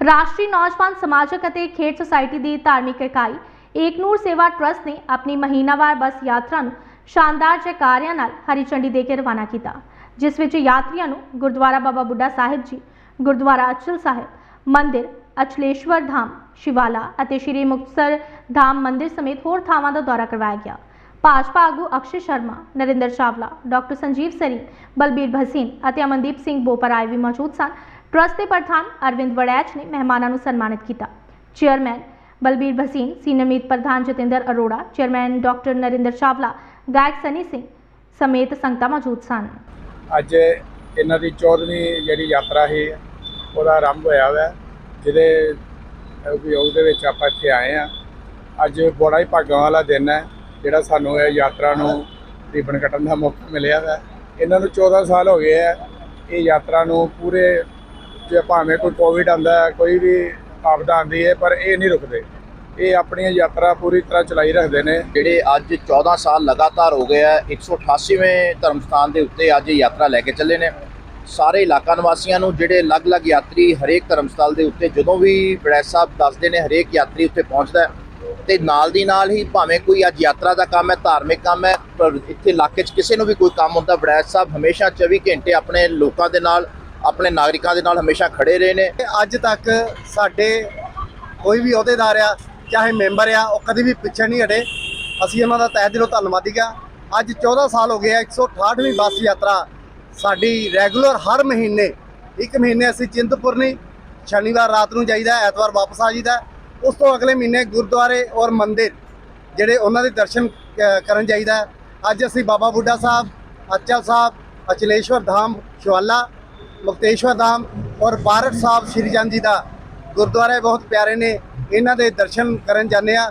ਰਾਸ਼ਟਰੀ ਨੌਜਵਾਨ ਸਮਾਜਕ ਅਤੇ ਖੇਡ ਸੁਸਾਇਟੀ ਦੀ ਧਾਰਮਿਕ ਇਕਾਈ ਏਕਨੂਰ ਸੇਵਾ ਟਰਸਟ ਨੇ ਆਪਣੀ ਮਹੀਨਾਵਾਰ ਬੱਸ ਯਾਤਰਾ ਨੂੰ ਸ਼ਾਨਦਾਰ ਜੈਕਾਰਿਆਂ ਨਾਲ ਹਰੀ ਝੰਡੀ ਦੇ ਕੇ ਰਵਾਨਾ ਕੀਤਾ, ਜਿਸ ਵਿੱਚ ਯਾਤਰੀਆਂ ਨੂੰ ਗੁਰਦੁਆਰਾ ਬਾਬਾ ਬੁੱਢਾ ਸਾਹਿਬ ਜੀ, ਗੁਰਦੁਆਰਾ ਅਚਲ ਸਾਹਿਬ, ਮੰਦਿਰ, ਅਚਲੇਸ਼ਵਰ ਧਾਮ, ਸ਼ਿਵਾਲਾ ਅਤੇ ਸ਼੍ਰੀ ਮੁਕਤਸਰ ਧਾਮ ਮੰਦਿਰ ਸਮੇਤ ਹੋਰ ਥਾਵਾਂ ਦਾ ਦੌਰਾ ਕਰਵਾਇਆ ਗਿਆ। ਭਾਜਪਾ ਆਗੂ ਅਕਸ਼ੇ ਸ਼ਰਮਾ, ਨਰਿੰਦਰ ਚਾਵਲਾ, ਡਾਕਟਰ ਸੰਜੀਵ ਸਰੀ, ਬਲਬੀਰ ਭਸੀਨ ਅਤੇ ਅਮਨਦੀਪ ਸਿੰਘ ਬੋਪਰਾਏ ਵੀ ਮੌਜੂਦ ਸਨ। ਟਰਸਟ ਦੇ ਪ੍ਰਧਾਨ ਅਰਵਿੰਦ ਵੜੈਚ ਨੇ ਮਹਿਮਾਨਾਂ ਨੂੰ ਸਨਮਾਨਿਤ ਕੀਤਾ। ਚੇਅਰਮੈਨ ਬਲਬੀਰ ਭਸੀਨ ਸੀਨੀਅਰ ਮੀਤ ਪ੍ਰਧਾਨ ਜਤਿੰਦਰ ਅਰੋੜਾ ਚੇਅਰਮੈਨ ਡਾਕਟਰ ਨਰਿੰਦਰ ਚਾਵਲਾ, ਗਾਇਕ ਸਨੀ ਸਿੰਘ ਸਮੇਤ ਸੰਗਤਾਂ ਮੌਜੂਦ ਸਨ। ਅੱਜ ਇਹਨਾਂ ਦੀ 14ਵੀਂ ਜਿਹੜੀ ਯਾਤਰਾ ਹੈ ਉਹਦਾ ਆਰੰਭ ਹੋਇਆ ਵਾ, ਜਿਹਦੇ ਉਪਯੋਗ ਦੇ ਵਿੱਚ ਆਪਾਂ ਇੱਥੇ ਆਏ ਆ ਅੱਜ ਬੜਾ ਹੀ ਭਾਗਾਂ ਵਾਲਾ ਦਿਨ ਹੈ, ਜਿਹੜਾ ਸਾਨੂੰ ਇਹ ਯਾਤਰਾ ਨੂੰ ਰਿਬਨ ਕੱਟਣ ਦਾ ਮੌਕਾ ਮਿਲਿਆ ਵਾ। ਇਹਨਾਂ ਨੂੰ 14 ਸਾਲ ਹੋ ਗਏ ਆ, ਇਹ ਯਾਤਰਾ ਨੂੰ ਪੂਰੇ ਜੇ ਭਾਵੇਂ ਕੋਈ ਕੋਵਿਡ ਆਂਦਾ ਹੈ, ਕੋਈ ਵੀ ਆਪਦਾ ਆਂਦੀ ਹੈ, ਪਰ ਇਹ ਨਹੀਂ ਰੁਕਦੇ। ਇਹ ਆਪਣੀ ਯਾਤਰਾ ਪੂਰੀ ਤਰ੍ਹਾਂ ਚਲਾਈ ਰੱਖਦੇ ਨੇ। ਜਿਹੜੇ ਅੱਜ 14 ਸਾਲ ਲਗਾਤਾਰ ਹੋ ਗਏ ਆ 188ਵੇਂ ਧਰਮ ਸਥਾਨ ਦੇ ਉੱਤੇ ਅੱਜ ਇਹ ਯਾਤਰਾ ਲੈ ਕੇ ਚੱਲੇ ਨੇ। ਸਾਰੇ ਇਲਾਕਾ ਨਿਵਾਸੀਆਂ ਨੂੰ ਜਿਹੜੇ ਅਲੱਗ-ਅਲੱਗ ਯਾਤਰੀ ਹਰੇਕ ਧਰਮ ਦੇ ਉੱਤੇ ਜਦੋਂ ਵੀ ਬੜੈਤ ਸਾਹਿਬ ਦੱਸਦੇ ਨੇ, ਹਰੇਕ ਯਾਤਰੀ ਉੱਤੇ ਪਹੁੰਚਦਾ ਹੈ। ਤੇ ਨਾਲ ਦੀ ਨਾਲ ਹੀ ਭਾਵੇਂ ਕੋਈ ਅੱਜ ਯਾਤਰਾ ਦਾ ਕੰਮ ਹੈ, ਧਾਰਮਿਕ ਕੰਮ ਹੈ, ਪਰ ਇੱਥੇ ਇਲਾਕੇ 'ਚ ਕਿਸੇ ਨੂੰ ਵੀ ਕੋਈ ਕੰਮ ਹੁੰਦਾ ਬੜੈਤ ਸਾਹਿਬ ਹਮੇਸ਼ਾ 24 ਘੰਟੇ ਆਪਣੇ ਲੋਕਾਂ ਦੇ ਨਾਲ ਆਪਣੇ ਨਾਗਰਿਕਾਂ ਦੇ ਨਾਲ ਹਮੇਸ਼ਾ ਖੜੇ ਰਹੇ ਨੇ। ਅੱਜ ਤੱਕ ਸਾਡੇ ਕੋਈ ਵੀ ਅਹੁਦੇਦਾਰ ਆ, ਚਾਹੇ ਮੈਂਬਰ ਆ, ਉਹ ਕਦੇ ਵੀ ਪਿੱਛੇ ਨਹੀਂ ਹਟੇ। ਅਸੀਂ ਉਹਨਾਂ ਦਾ ਤਹਿ ਦਿਲੋਂ ਧੰਨਵਾਦੀ ਆ। ਅੱਜ 14 ਸਾਲ ਹੋ ਗਏ ਆ 168ਵੀਂ ਬੱਸ ਯਾਤਰਾ ਸਾਡੀ ਰੈਗੂਲਰ ਹਰ ਮਹੀਨੇ, ਇੱਕ ਮਹੀਨੇ ਅਸੀਂ ਚਿੰਤਪੁਰਨੀ ਸ਼ਨੀਵਾਰ ਰਾਤ ਨੂੰ ਜਾਈਦਾ, ਐਤਵਾਰ ਵਾਪਸ ਆ ਜਾਈਦਾ। ਉਸ ਤੋਂ ਅਗਲੇ ਮਹੀਨੇ ਗੁਰਦੁਆਰੇ ਔਰ ਮੰਦਿਰ, ਜਿਹੜੇ ਉਹਨਾਂ ਦੇ ਦਰਸ਼ਨ ਕਰਨ ਜਾਈਦਾ। ਅੱਜ ਅਸੀਂ ਬਾਬਾ ਬੁੱਢਾ ਸਾਹਿਬ, ਅਚਲ ਸਾਹਿਬ, ਅਚਲੇਸ਼ਵਰ ਧਾਮ, ਸ਼ਿਵਾਲਾ ਮੁਕਤੇਸ਼ਵਰ ਧਾਮ ਔਰ ਬਾਰਟ ਸਾਹਿਬ ਸ਼੍ਰੀ ਚੰਦ ਜੀ ਦਾ ਗੁਰਦੁਆਰੇ ਬਹੁਤ ਪਿਆਰੇ ਨੇ। ਇਹਨਾਂ ਦੇ ਦਰਸ਼ਨ ਕਰਨ ਜਾਂਦੇ ਆ